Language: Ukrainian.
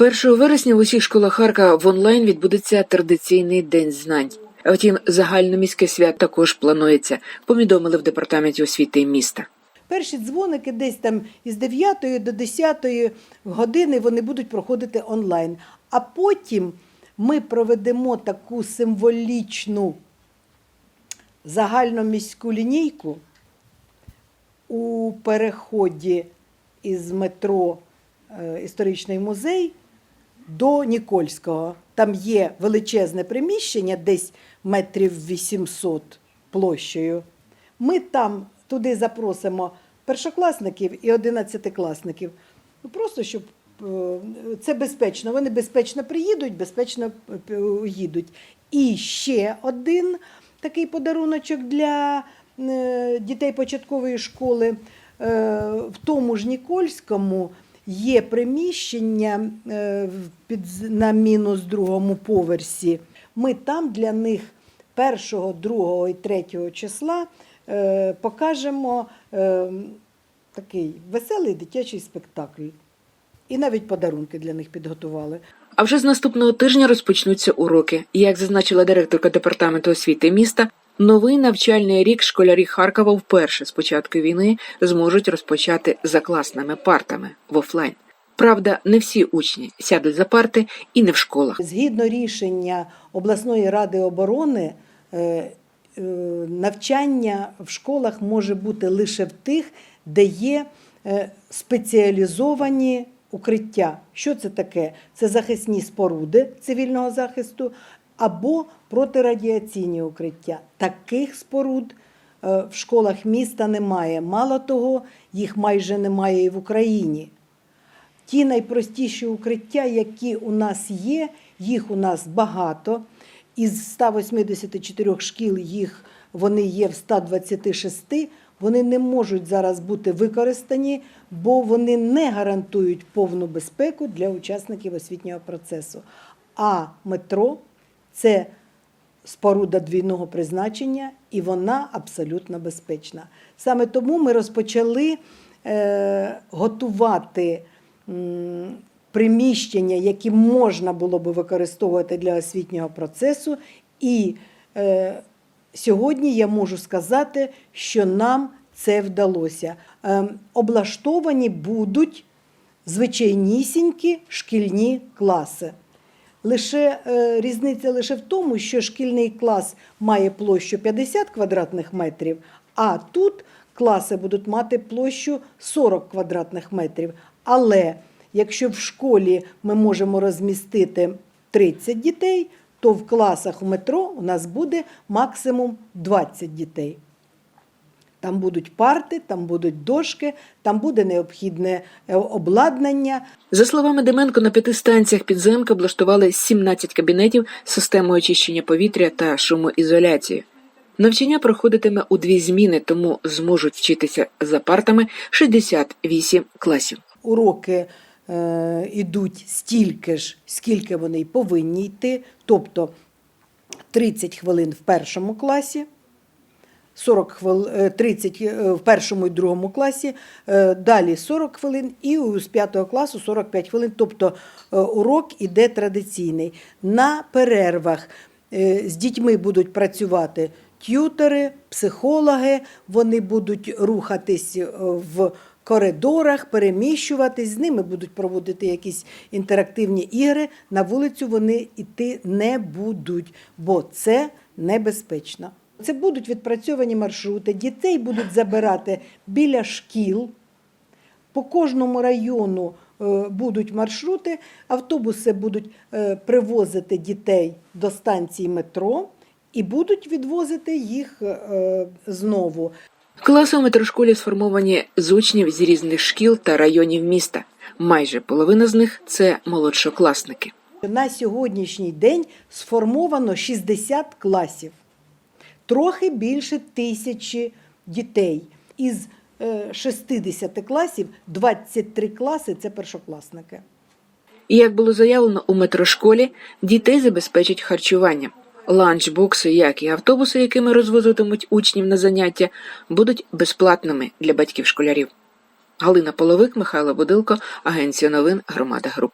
1 вересня в усіх школах Харкова в онлайн відбудеться традиційний день знань. Втім, загальноміське свят також планується. Повідомили в департаменті освіти міста. Перші дзвоники десь там із 9 до 10 години вони будуть проходити онлайн. А потім ми проведемо таку символічну загальноміську лінійку у переході із метро е, Історичний музей до Нікольського. Там є величезне приміщення, десь метрів 800 площею. Ми там туди запросимо першокласників і одинадцятикласників. Ну просто щоб е, це безпечно. Вони безпечно приїдуть, безпечно е, уїдуть. І ще один такий подаруночок для е, дітей початкової школи. В тому ж Нікольському є приміщення е, під, на мінус другому поверсі. Ми там для них 1, 2 і 3 числа е, покажемо е, такий веселий дитячий спектакль. І навіть подарунки для них підготували. А вже з наступного тижня розпочнуться уроки. Як зазначила директорка департаменту освіти міста, новий навчальний рік школярі Харкова вперше з початку війни зможуть розпочати за класними партами в офлайн. Правда, не всі учні сядуть за парти і не в школах. Згідно рішення обласної ради оборони, е, е, навчання в школах може бути лише в тих, де є е, спеціалізовані укриття. Що це таке? Це захисні споруди цивільного захисту або протирадіаційні укриття. Таких споруд е, в школах міста немає. Мало того, їх майже немає і в Україні. Ті найпростіші укриття, які у нас є, їх у нас багато. Із 184 шкіл їх вони є в 126, вони не можуть зараз бути використані, бо вони не гарантують повну безпеку для учасників освітнього процесу. А метро це споруда двійного призначення, і вона абсолютно безпечна. Саме тому ми розпочали е, готувати приміщення, які можна було би використовувати для освітнього процесу. І е, сьогодні я можу сказати, що нам це вдалося. Е, облаштовані будуть звичайнісінькі шкільні класи. Лише е, різниця лише в тому, що шкільний клас має площу 50 квадратних метрів, а тут класи будуть мати площу 40 квадратних метрів. Але якщо в школі ми можемо розмістити 30 дітей, то в класах у метро у нас буде максимум 20 дітей. Там будуть парти, там будуть дошки, там буде необхідне е, обладнання. За словами Деменко, на п'яти станціях підземки облаштували 17 кабінетів з системою очищення повітря та шумоізоляції. Навчання проходитиме у дві зміни, тому зможуть вчитися за партами 68 класів. Уроки е, йдуть стільки ж, скільки вони й повинні йти, тобто 30 хвилин в першому класі. 40 хвил... е, 30 е, в першому і другому класі, е, далі 40 хвилин і з 5 класу 45 хвилин. Тобто е, урок іде традиційний. На перервах е, з дітьми будуть працювати т'ютери, психологи, вони будуть рухатись в коридорах, переміщуватись, з ними будуть проводити якісь інтерактивні ігри. На вулицю вони йти не будуть, бо це небезпечно. Це будуть відпрацьовані маршрути, дітей будуть забирати біля шкіл. По кожному району е, будуть маршрути, автобуси будуть е, привозити дітей до станції метро і будуть відвозити їх е, знову. Класи у метрошколі сформовані з учнів з різних шкіл та районів міста. Майже половина з них це молодшокласники. На сьогоднішній день сформовано 60 класів, трохи більше тисячі дітей. Із е, 60 класів 23 класи це першокласники. І як було заявлено у метрошколі, дітей забезпечать харчуванням. Ланчбокси, як і автобуси, якими розвозитимуть учнів на заняття, будуть безплатними для батьків школярів. Галина Половик, Михайло Будилко, Агенція новин Громада Груп.